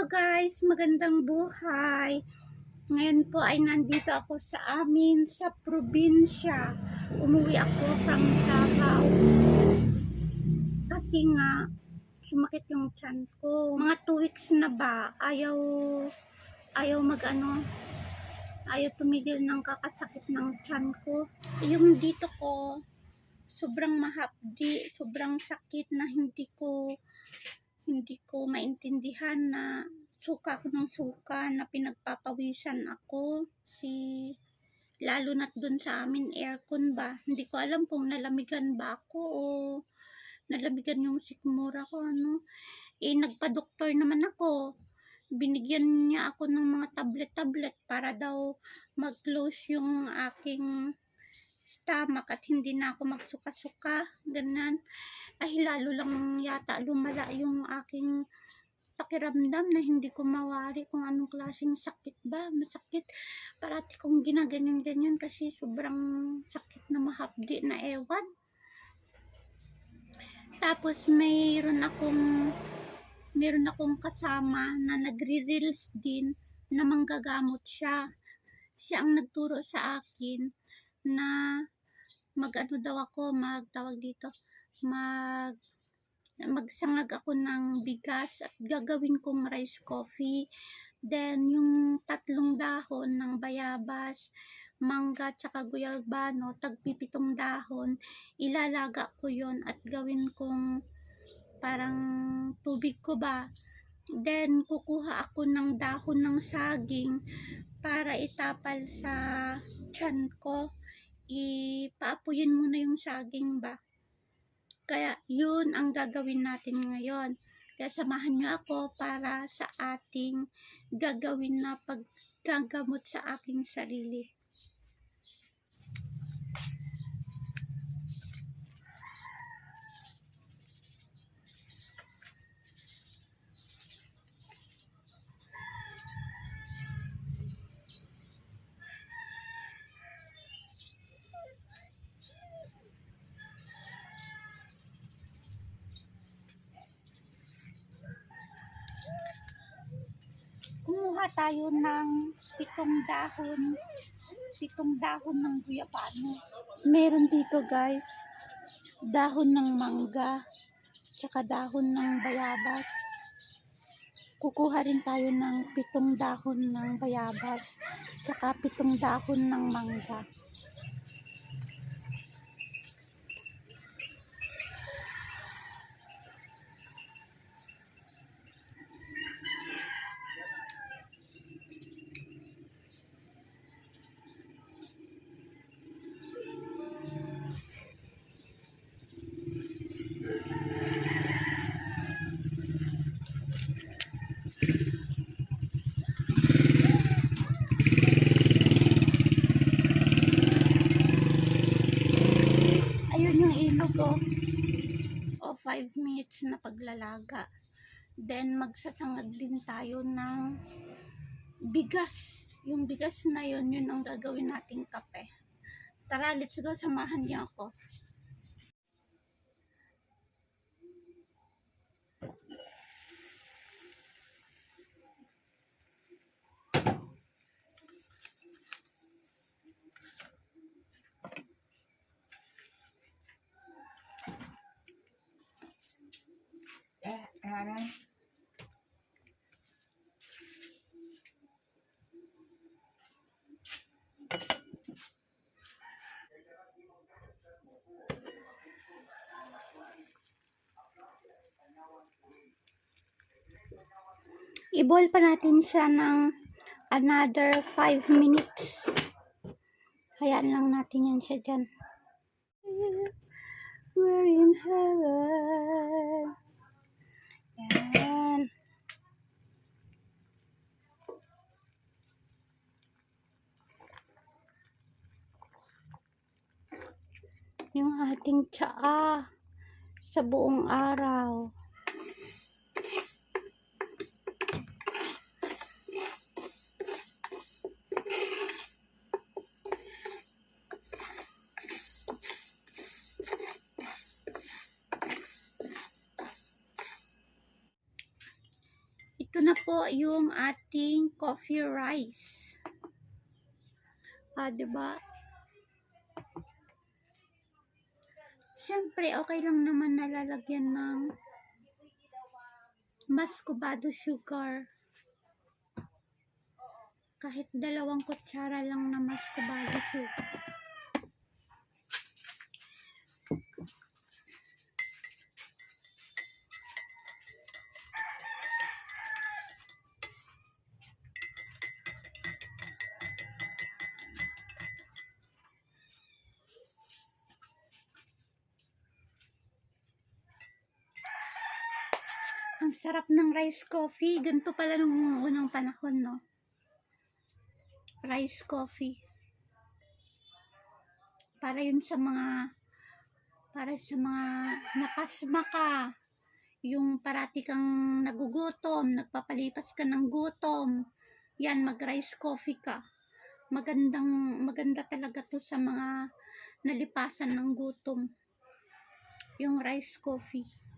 Hello guys, magandang buhay. Ngayon po ay nandito ako sa amin sa probinsya. Umuwi ako from Davao. Kasi nga, sumakit yung tiyan ko. Mga 2 weeks na ba, ayaw, ayaw mag ano, ayaw tumigil ng kakasakit ng tiyan ko. Yung dito ko, sobrang mahapdi, sobrang sakit na hindi ko hindi ko maintindihan na suka ko ng suka na pinagpapawisan ako. Si lalo na dun sa amin aircon ba? Hindi ko alam kung nalamigan ba ako o nalamigan yung sikmura ko ano? Eh nagpa-doktor naman ako. Binigyan niya ako ng mga tablet-tablet para daw mag-close yung aking stomach at hindi na ako magsuka-suka ganun ay lalo lang yata lumala yung aking pakiramdam na hindi ko mawari kung anong klaseng sakit ba. Masakit. Parati kong ginaganyan-ganyan kasi sobrang sakit na mahapdi na ewan. Tapos mayroon akong mayroon akong kasama na nagre-reels din na manggagamot siya. Siya ang nagturo sa akin na mag-ano daw ako, magtawag dito, mag magsangag ako ng bigas at gagawin kong rice coffee. Then, yung tatlong dahon ng bayabas, mangga, tsaka guyabano, tagpipitong dahon, ilalaga ko yon at gawin kong parang tubig ko ba. Then, kukuha ako ng dahon ng saging para itapal sa tiyan ko. Ipaapuyin muna yung saging ba. Kaya yun ang gagawin natin ngayon. Kaya samahan niyo ako para sa ating gagawin na paggagamot sa aking sarili. Kumuha tayo ng pitong dahon. Pitong dahon ng guyabano. Meron dito guys, dahon ng mangga, tsaka dahon ng bayabas. Kukuha rin tayo ng pitong dahon ng bayabas, tsaka pitong dahon ng mangga. Ayun yung ilog oh. O 5 minutes na paglalaga. Then magsasangag din tayo ng bigas. Yung bigas na yun, yun ang gagawin nating kape. Tara, let's go. Samahan niyo ako. Eh, Aaron. I-boil pa natin siya ng another 5 minutes. Hayaan lang natin yan siya dyan. We're in heaven. Yan. Yung ating tsaa sa buong araw. Ito na po yung ating coffee rice. Ah, ba? Siyempre, okay lang naman nalalagyan ng muscovado sugar. Kahit dalawang kutsara lang na muscovado sugar. Ang sarap ng rice coffee. Ganito pala nung unang panahon, no? Rice coffee. Para yun sa mga para sa mga napasma ka. Yung parati kang nagugutom, nagpapalipas ka ng gutom. Yan, mag-rice coffee ka. Magandang, maganda talaga to sa mga nalipasan ng gutom. Yung rice coffee.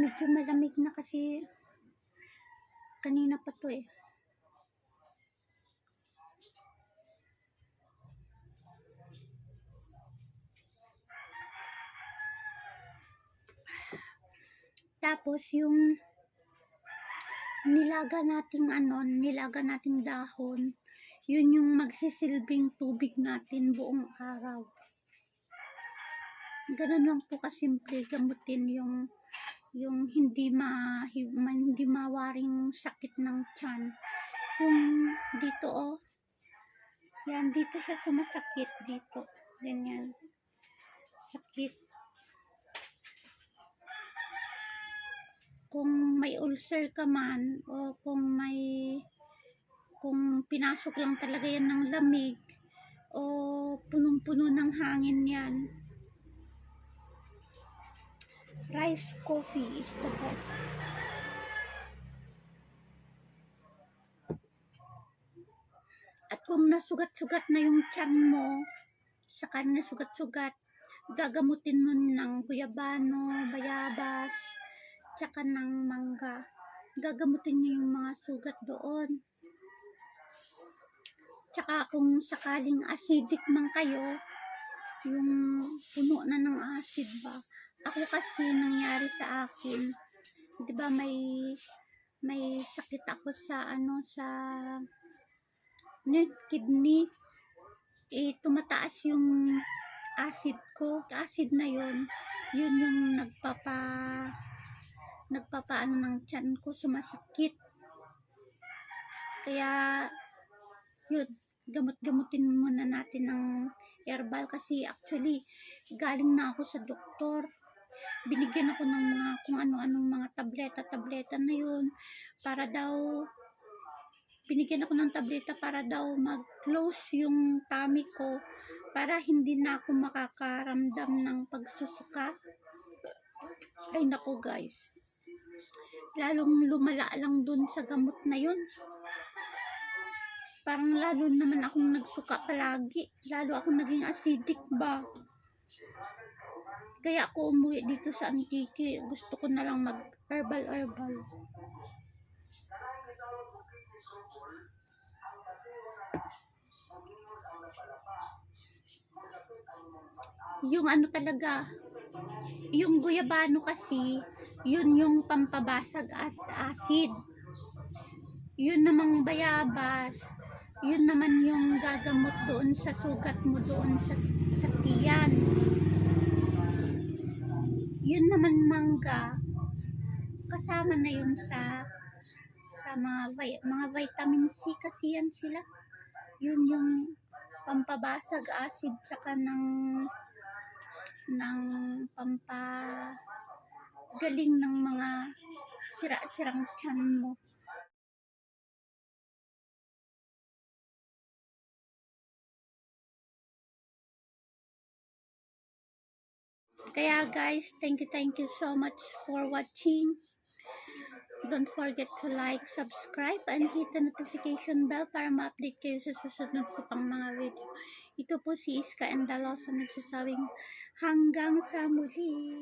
Medyo malamig na kasi kanina pa to eh. Tapos yung nilaga nating ano, nilaga nating dahon, yun yung magsisilbing tubig natin buong araw. Ganun lang po kasimple gamutin yung yung hindi ma, hi- ma- hindi mawaring sakit ng tiyan. Yung dito oh. Yan, dito siya sumasakit dito. Ganyan. Sakit. Kung may ulcer ka man o kung may kung pinasok lang talaga yan ng lamig o punong-puno ng hangin yan rice coffee is the best. At kung nasugat-sugat na yung tiyan mo, saka nasugat-sugat, gagamutin mo ng guyabano, bayabas, tsaka ng mangga. Gagamutin niyo yung mga sugat doon. Tsaka kung sakaling acidic man kayo, yung puno na ng acid ba, ako kasi nangyari sa akin, 'di ba may may sakit ako sa ano sa kidney. Eh tumataas yung acid ko. Acid na yun. Yun yung nagpapa nagpapaano ng tiyan ko sumasakit. Kaya yun gamot-gamutin muna natin ng herbal kasi actually galing na ako sa doktor binigyan ako ng mga kung ano-anong mga tableta-tableta na yun para daw binigyan ako ng tableta para daw mag-close yung tummy ko para hindi na ako makakaramdam ng pagsusuka. Ay nako guys. Lalong lumala lang dun sa gamot na yun. Parang lalo naman akong nagsuka palagi. Lalo akong naging acidic ba. Kaya ako umuwi dito sa Antique. Gusto ko na lang mag herbal herbal. Yung ano talaga, yung guyabano kasi, yun yung pampabasag as acid. Yun namang bayabas, yun naman yung gagamot doon sa sugat mo doon sa, sa tiyan yun naman mangga. Kasama na yun sa sa mga mga vitamin C kasi yan sila. Yun yung pampabasag acid saka ng ng pampa galing ng mga sira-sirang tiyan mo Kaya guys, thank you, thank you so much for watching. Don't forget to like, subscribe, and hit the notification bell para ma-update kayo sa susunod ko pang mga video. Ito po si Iska Endalosa nagsasawing hanggang sa muli.